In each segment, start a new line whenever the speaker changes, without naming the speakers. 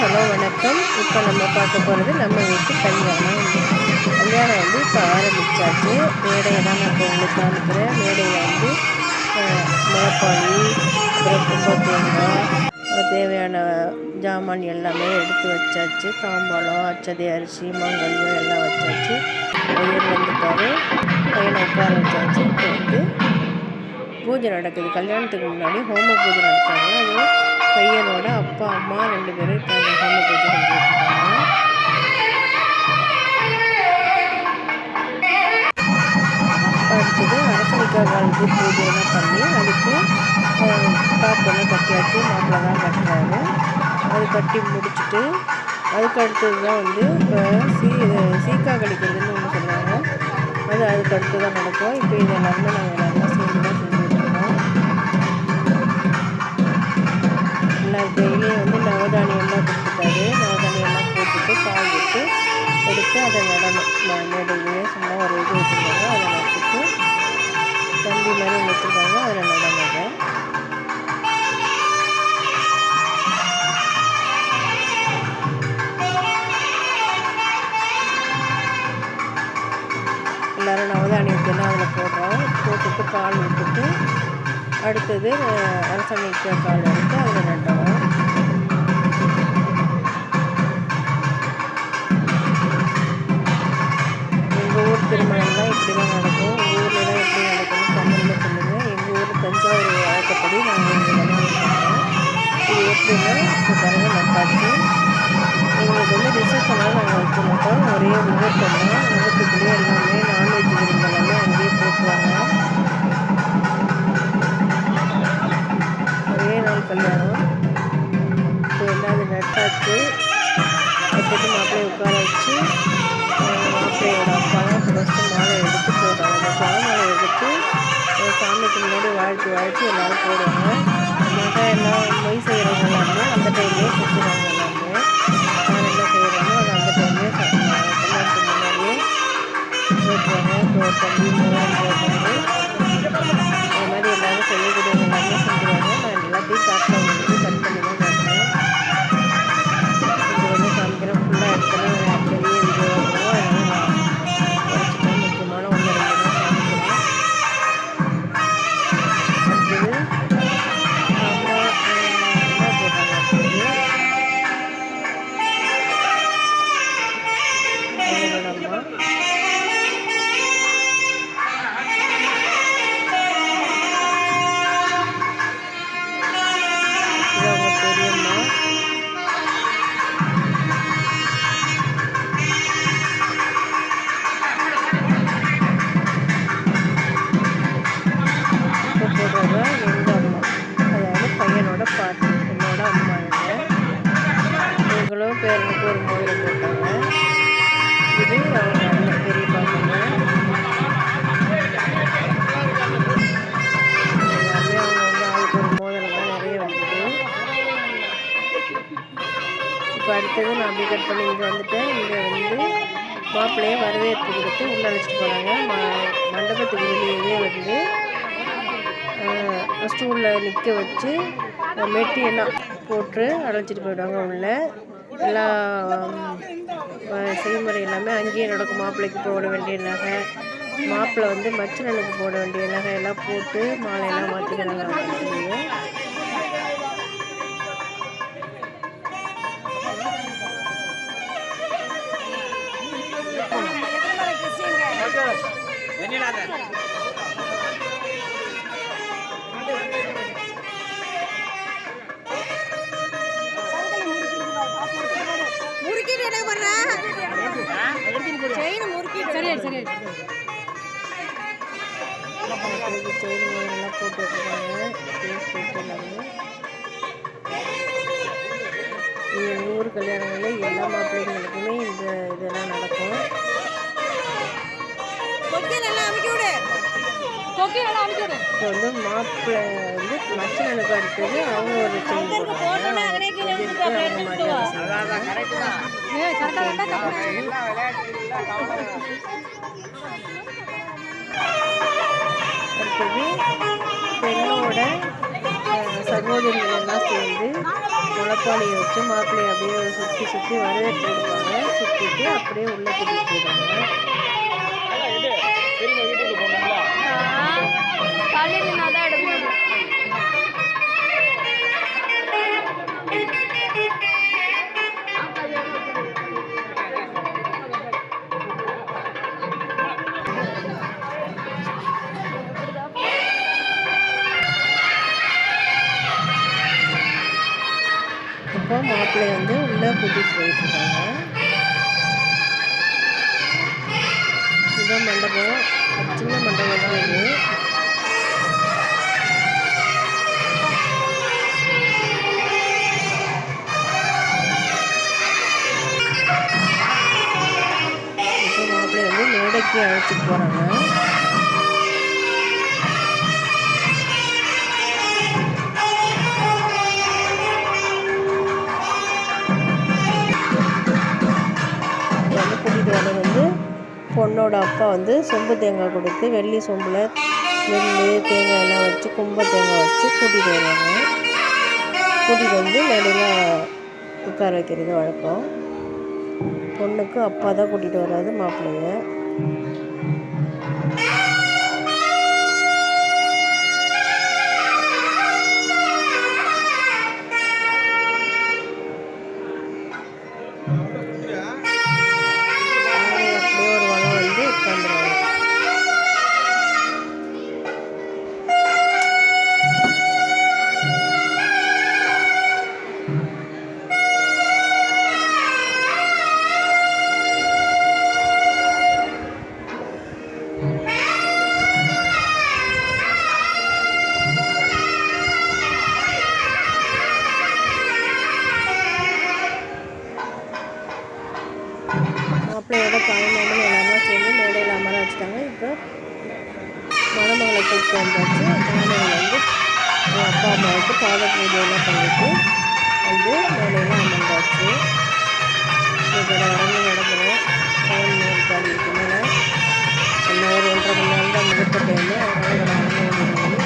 Hello வணக்கம். இப்போ நம்ம பார்க்க போகிறது நம்ம வீட்டு கல்யாணம். கல்யாணம் வந்து இப்போ ஆரம்பித்தாச்சு மேடையெல்லாம் நான் இப்போ உங்களுக்கு அனுப்புகிறேன் மேடையில் வந்து அஹ், முளைப்பாளி அப்புறம் கும்பத்தேங்காய் தேவையான ஜாமான் எல்லாமே எடுத்து வச்சாச்சு. தாம்பாளம் அச்சதை அரிசி மாங்கல்யம் எல்லாம் வச்சாச்சு. ஐயர் வந்துட்டாரு. பையனை உட்கார வச்சாச்சு. இப்போ வந்து பூஜை நடக்குது. கல்யாணத்துக்கு முன்னாடி ஹோம பூஜை நடத்தாங்க அது அம்மா ரெண்டு பேரும் இப்போ அந்த பூஜை செஞ்சுட்டு அடுத்தது அரசனிக்காய் காலுக்கு பூஜையெல்லாம் பண்ணி அதுக்கு பாப்பெல்லாம் கட்டியாச்சு மாப்பிள்ளை தான் கட்டுறாரு. அது கட்டி முடிச்சுட்டு அதுக்கு அடுத்தது தான் வந்து இப்போ சீ சீக்கா கழிக்கிறதுன்னு ஒன்று சொல்லுவாங்க. அது அதுக்கு அடுத்து தான் நடக்கும். இப்போ இது எல்லாருமே நாங்கள் டெய்லி வந்து நவதானியம்லாம் கொடுத்துட்டாரு. நவதானியம்லாம் போட்டுட்டு பால் விட்டு எடுத்து அதை நடணும். ம- மேடையிலேயே சும்மா ஒரு இது வச்சுருக்காங்க. அதை நட்டுட்டு தம்பி மாதிரி ஒன்று வச்சுருக்காங்க. அதில் நடனம் அதை எல்லோரும் நவதானியத்தெல்லாம் அதில் போடுறோம். போட்டுட்டு பால் விட்டுட்டு அடுத்தது அஹ், கால் எடுத்து அதில் நாங்கள் ஒரே முகூர்த்தம் தான் முகூர்த்தத்துலேயே எல்லாமே நான்வெஜ் விருந்து அங்கேயே போட்டுருவாங்க. ஒரே நாள் கல்யாணம். இப்போ எல்லாம் அது நட்டாச்சு அடுத்தது மாப்பிள்ளையை உட்கார வச்சு மாப்பிள்ளையோட அப்பாலாம் ஃபஸ்ட்டு மாலை எடுத்து போடுறாங்க அந்த எடுத்து சாமிக்கு முன்னாடி வாழ்த்து வாழ்த்து எல்லோரும் போடுவாங்க. மக எல்லாம் மொய் செய்கிறவங்க எல்லாமே அந்த டைம்லேயே சுற்றுவாங்க எல்லாமே போட்டுருவாங்க தம்பி மூலம் போடுறாங்க அது மாதிரி எல்லாரும் செய்யக்கூடிய எல்லாமே செஞ்சுருவாங்க. நான் எல்லாத்தையும் காட்டில் இப்போ அடுத்தது நான் அப்படி கட் பண்ணி இங்கே வந்துட்டேன் இங்கே வந்து மாப்பிள்ளையை வரவேற்பு கொடுத்து உள்ளே அழைச்சிட்டு போனாங்க ம மண்டபத்துக்கு வெளியவே வந்து ஸ்டூலில் நிற்க வச்சு மெட்டியெல்லாம் போட்டு அழைச்சிட்டு போயிடுவாங்க உள்ளே. எல்லா செய்முறை எல்லாமே அங்கேயே நடக்கும். மாப்பிள்ளைக்கு போட வேண்டிய நகை மாப்பிள்ளை வந்து மச்சனனுக்கு போட வேண்டிய நகை எல்லாம் போட்டு மாலையெல்லாம் மாற்றிக்கிறாங்க அப்படின்னு
முறுக்கிட்டு என்ன பண்ற? செயின் முறுக்கிட்டு. சரி சரி
செயின் போட்டு வச்சுருக்காங்க போட்டு எல்லாமே ஊர் கல்யாணங்களில் எல்லா மாப்பிள்ளைங்களுக்குமே இந்த இதெல்லாம் நடக்கும். வந்து மாப்பிள்ளை வந்து மச்சனனுக்கு அடுத்தது அவங்க ஒரு செயின் போடுறாங்க அவங்க மரியாதை அடுத்தது பெண்ணோட அஹ், சகோதரிகள் எல்லாம் சேர்ந்து முளைப்பாரி நாற்காலியை வச்சு மாப்பிள்ளையை அப்படியே சுற்றி சுற்றி வரவேற்பு கொடுப்பாங்க சுற்றிட்டு அப்படியே உள்ளே கூட்டிகிட்டு போயிடுவாங்க
காலையில் நின்னாதான் தான் எடுக்கணும்
இப்போ மாப்பிள்ளை வந்து உள்ளே கூட்டிகிட்டு போயிட்டுருக்காங்க இதான் மண்டபம். சின்ன மண்டபம் தான் இது. வந்து அழைச்சிட்டு போகிறாங்க கூட்டிகிட்டு வர்றது வந்து பொண்ணோட அப்பா வந்து சொம்பு தேங்காய் கொடுத்து வெள்ளி சொம்பில் நெல் தேங்காய் எல்லாம் வச்சு கும்ப தேங்காய் வச்சு கூட்டிகிட்டு வருவாங்க கூட்டிகிட்டு வந்து மேடையில் உட்கார வைக்கிறது வழக்கம். பொண்ணுக்கு அப்பா தான் கூட்டிகிட்டு வராது மாப்பிள்ளைங்க. மணமகளை கூப்பிட்டு வந்தாச்சு. மணமகள் வந்து அவங்க அப்பா அம்மாவுக்கு பாத பூஜையெல்லாம் பண்ணிட்டு வந்து வேலையெல்லாம் அமர்ந்தாச்சு. இதோட அரங்கு நடக்கிறோம் டைம் இருக்காதுக்கு மேலே என்ன ஒரு ஒன்றரை மணி நேரம் தான் முகூர்த்த டைமு அதனால அரங்கு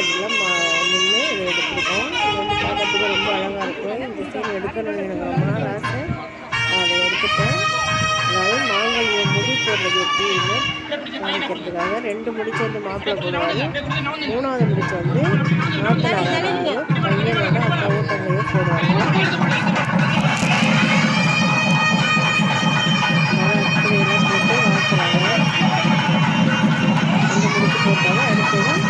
சைடில் நின்று இதை எடுத்திருக்கோம். இது வந்து பார்க்கறதுக்கு ரொம்ப அழகாக இருக்கும் இந்த சீன் எடுக்கணும்னு எனக்கு ரொம்ப நாள் ஆசை. அதை எடுத்துட்டேன். அதாவது மாங்கல்யம் முடி போடுறது எப்படின்னு காமிக்கிறதுக்காக ரெண்டு முடிச்சு வந்து மாப்பிள்ளை போடுவாங்க மூணாவது முடிச்சு வந்து மாப்பிள்ளை பையனோட அக்காவும் தங்கையும் போடுவாங்க. போட்டு முடிச்சு போட்டாங்க. அடுத்தது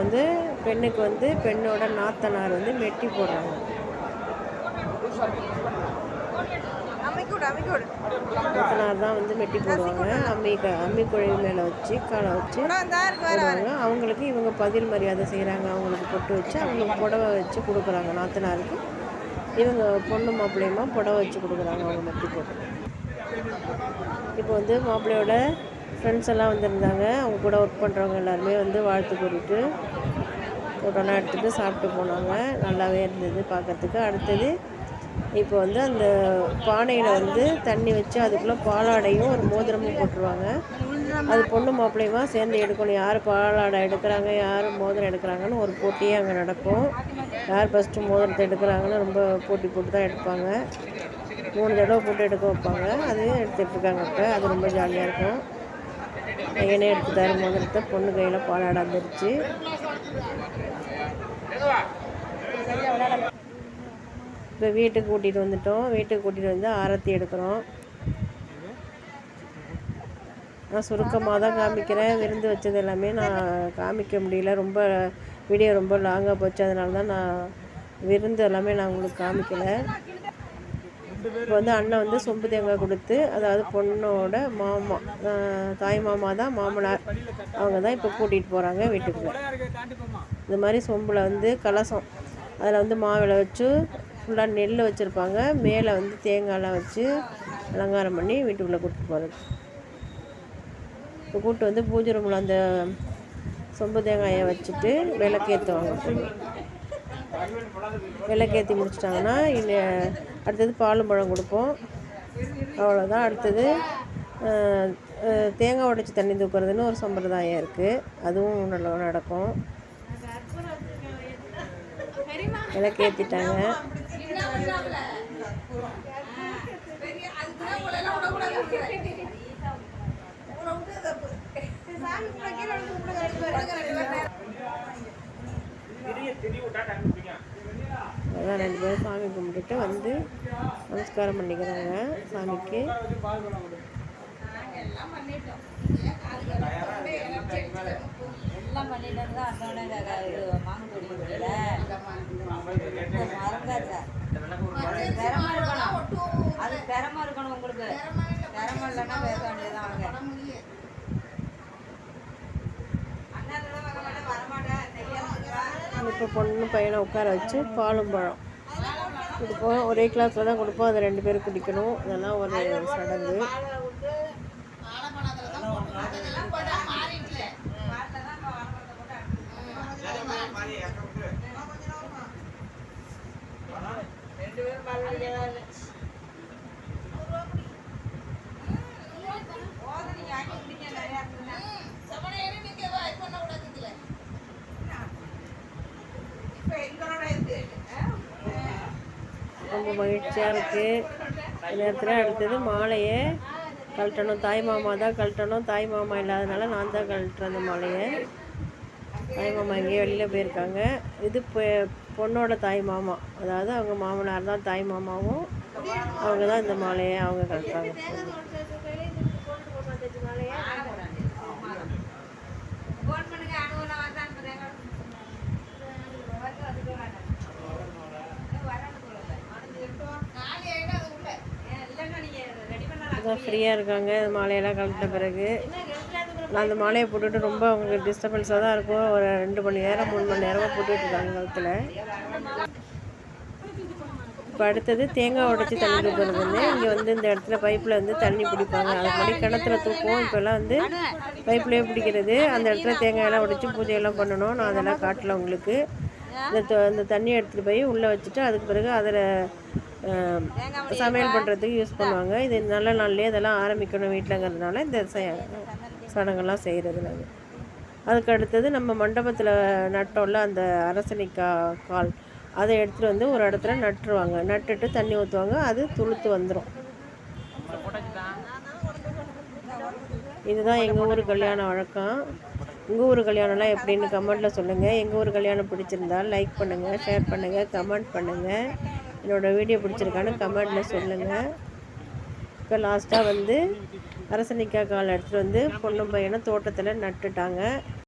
வந்து பெண்ணுக்கு வந்து பெண்ணோட நாத்தனார் வந்து மெட்டி போடுறாங்க. நாத்தனார் தான் வந்து மெட்டி போடுவாங்க. அம்மி க அம்மி குழவி மேலே வச்சு காலை வச்சு போடுவாங்க. அவங்களுக்கு இவங்க பதில் மரியாதை செய்கிறாங்க அவங்களுக்கு பொட்டு வச்சு அவங்களுக்கு புடவை வச்சு கொடுக்குறாங்க நாத்தனாருக்கு. இவங்க பொண்ணு மாப்பிள்ளையுமா புடவை வச்சு கொடுக்குறாங்க அவங்க மெட்டி போட்டு. இப்போ வந்து மாப்பிள்ளையோட ஃப்ரெண்ட்ஸ் எல்லாம் வந்திருந்தாங்க. அவங்க கூட ஒர்க் பண்ணுறவங்க எல்லாருமே வந்து வாழ்த்து கூறிட்டு ஃபோட்டோலாம் எடுத்துகிட்டு சாப்பிட்டு போனாங்க. நல்லாவே இருந்தது பார்க்கறதுக்கு. அடுத்தது இப்போ வந்து அந்த பானையில் வந்து தண்ணி வச்சு அதுக்குள்ளே பாலாடையும் ஒரு மோதிரமும் போட்டுருவாங்க. அது பொண்ணு மாப்பிள்ளையுமா சேர்ந்து எடுக்கணும். யார் பாலாடை எடுக்கிறாங்க யார் மோதிரம் எடுக்கிறாங்கன்னு ஒரு போட்டியே அங்கே நடக்கும். யார் ஃபஸ்ட்டு மோதிரத்தை எடுக்கிறாங்கன்னு ரொம்ப போட்டி போட்டு தான் எடுப்பாங்க. மூணு தடவை போட்டு எடுக்க வைப்பாங்க. அதையும் எடுத்துட்டு இருக்காங்க இப்போ. அது ரொம்ப ஜாலியாக இருக்கும். பையனே தரும் மோதிரத்தை பொண்ணு கையில் பாலாட வந்துருச்சு இப்போ வீட்டுக்கு கூட்டிகிட்டு வந்துட்டோம். வீட்டுக்கு கூட்டிகிட்டு வந்து ஆரத்தி எடுக்கிறோம். நான் சுருக்கமாக தான் காமிக்கிறேன். விருந்து வச்சது எல்லாமே நான் காமிக்க முடியல. ரொம்ப வீடியோ ரொம்ப லாங்காக போச்சு. அதனால தான் நான் விருந்து எல்லாமே நான் உங்களுக்கு காமிக்கலை. இப்போ வந்து அண்ணன் வந்து சொம்பு தேங்காய் கொடுத்து அதாவது பொண்ணோட மாமா தாய் மாமா தான் மாமனார். அவங்க தான் இப்போ கூட்டிகிட்டு போகிறாங்க வீட்டுக்குள்ளே இந்த மாதிரி சொம்பில் வந்து கலசம். அதில் வந்து மாவிளை வச்சு ஃபுல்லாக நெல் வச்சுருப்பாங்க. மேலே வந்து தேங்காயெலாம் வச்சு அலங்காரம் பண்ணி வீட்டுக்குள்ளே கூப்பிட்டு போகிறது இப்போ கூட்டு வந்து பூஜை ரூமில் அந்த சொம்பு தேங்காயை வச்சுட்டு விளக்கேற்றுவாங்க விளக்கேற்றி முடிச்சிட்டாங்கன்னா இன்ன அடுத்தது பாலும் பழம் கொடுப்போம். அவ்வளோதான் அடுத்தது தேங்காய் உடைச்சி தண்ணி தூக்குறதுன்னு ஒரு சம்பிரதாயம் இருக்குது அதுவும் நல்லா நடக்கும். விளக்கேற்றிட்டாங்க அதான் ரெண்டு பேரும் சாமி கும்பிட்டுட்டு வந்து நமஸ்காரம் பண்ணிக்கிறாங்க சாமிக்கு.
எல்லாம் பண்ணிட்டு இருந்தா அதோட இது மாங்கு முடியல மறந்தாச்சா அது திறமை இருக்கணும் அது திறமை இருக்கணும் உங்களுக்கு. திறமை இல்லைன்னா பேச வேண்டியதான் அவங்க.
இப்போ பொண்ணு பையனை உட்கார வச்சு பாலும் பழம். கொடுப்போம் ஒரே கிளாஸில் தான் கொடுப்போம். அதை ரெண்டு பேரும் குடிக்கணும். இதெல்லாம் ஒரு சடங்கு. ரொம்ப மகிழ்ச்சியாக இருக்குது இந்த நேரத்தில் அடுத்தது மாலையை கழட்டணும். தாய் மாமா தான் கழட்டணும். தாய் மாமா இல்லாதனால நான் தான் கழட்டுறேன் அந்த மாலையை. தாய் மாமா எங்கேயோ வெளியில் போயிருக்காங்க. இது பொண்ணோட தாய் மாமா. அதாவது அவங்க மாமனார் தான் தாய் மாமாவும் அவங்க தான் இந்த மாலையை அவங்க கழட்டுறாங்க. தான் ஃப்ரீயாக இருக்காங்க. இந்த மாலையெல்லாம் கழட்டின பிறகு நான் அந்த மாலையை போட்டுட்டு ரொம்ப அவங்களுக்கு டிஸ்டர்பன்ஸாக தான் இருக்கும். ஒரு ரெண்டு மணி நேரம் மூணு மணி நேரமாக போட்டுட்டு இருக்காங்க கழுத்தில். இப்போ அடுத்தது தேங்காய் உடைச்சி தண்ணி தூக்குறது வந்து இங்கே வந்து இந்த இடத்துல பைப்பில் வந்து தண்ணி பிடிப்பாங்க அது மாதிரி கிணத்துல தூக்குவோம். இப்போல்லாம் வந்து பைப்லேயே பிடிக்கிறது. அந்த இடத்துல தேங்காயெல்லாம் உடைச்சி பூஜையெல்லாம் பண்ணணும். நான் அதெல்லாம் காட்டல உங்களுக்கு. இந்த த- தண்ணியை எடுத்துகிட்டு போய் உள்ளே வச்சுட்டு அதுக்கு பிறகு அதில் சமையல் பண்ணுறதுக்கு யூஸ் பண்ணுவாங்க. இது நல்ல நாள்லேயே இதெல்லாம் ஆரம்பிக்கணும் வீட்டிலங்கிறதுனால இந்த சடங்கெல்லாம் செய்கிறது நாங்கள் அதுக்கு அடுத்தது நம்ம மண்டபத்தில் நட்டோம்ல அந்த அரசணிக்காய் கால் அதை எடுத்துகிட்டு வந்து ஒரு இடத்துல நட்டுருவாங்க. நட்டுட்டு தண்ணி ஊற்றுவாங்க அது துளுத்து வந்துடும் இதுதான் எங்கள் ஊர் கல்யாண வழக்கம். உங்கள் ஊர் கல்யாணம்லாம் எப்படின்னு கமெண்ட்டில் சொல்லுங்கள் எங்கள் ஊர் கல்யாணம் பிடிச்சிருந்தா லைக் பண்ணுங்கள் ஷேர் பண்ணுங்கள் கமெண்ட் பண்ணுங்கள் என்னோடய வீடியோ பிடிச்சிருக்கான்னு கமெண்ட்டில் சொல்லுங்கள் இப்போ லாஸ்ட்டாக வந்து அரசனிக்காய் கால் எடுத்துகிட்டு வந்து பொண்ணும் பையனும் தோட்டத்தில் நட்டுட்டாங்க.